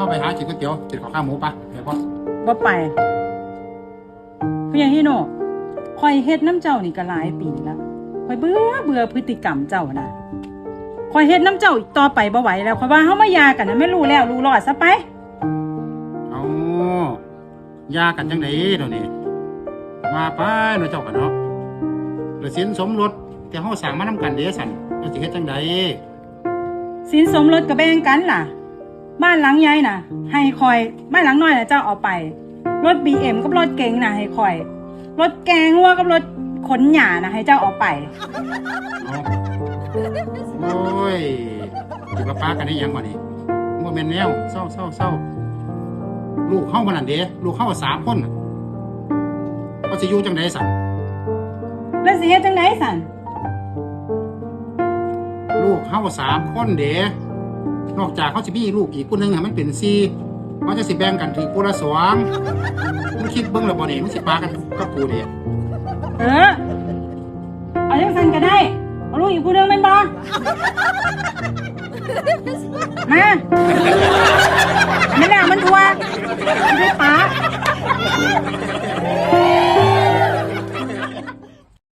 เข้าไปหากินก๋วยเตี๋ยวกินข้าวขาหมูปะเดี๋ยวพ่อบ่ไปพี่ยังฮิโน่คอยเฮ็ดน้ำเจ้านี่ก็หลายปีแล้วคอยเบื่อเบื่อพฤติกรรมเจ้านะคอยเฮ็ดน้ำเจ้าอีกต่อไปบ่ไหวแล้วคอยว่าเฮามาหยากันนะไม่รู้แล้วรู้รอดซะไปเอายากันจังไหนเดี๋ยวนี้มาไปเนาะเจ้ากันเนาะแล้วสินสมรสแต่เฮาสั่งมานำกันเด้สันเราสิเฮ็ดจังไดสินสมรสก็แบ่งกันล่ะ บ้านหลังใหญ่น่ะ ให้คอยบ้านหลังน้อยน่ะเจ้าเอาไป รถ BM กับรถเก๋งน่ะให้คอย รถแกงวัวกับรถขนหญ้าน่ะให้เจ้าเอาไปเอาโอ้ยอยู่กับป้ากันได้ยังวะนี่บ่แม่นแนวเศร้าเศร้าเศร้าลูกเฮามันนั่นเด้ลูกเฮาสามคนน่ะเขาสิอยู่จังไดสันแล้วสิเฮ็ดจังไดสั่นลูกเฮาสามคนเด้ นอกจากเขาจะมีลูกอีกคนหนึงให้มันเป็นซีมันจะสิแบ่งกันถือคนละสองมึงคิดเบิ้งแล้วบ่นี่มันสิปากันกับกูเด้เออ เอาเรื่องสันก็ได้ เอาลูกอีกคนหนึงเป็นบ่มาไม่ได้มันทัวไม่ได้ปา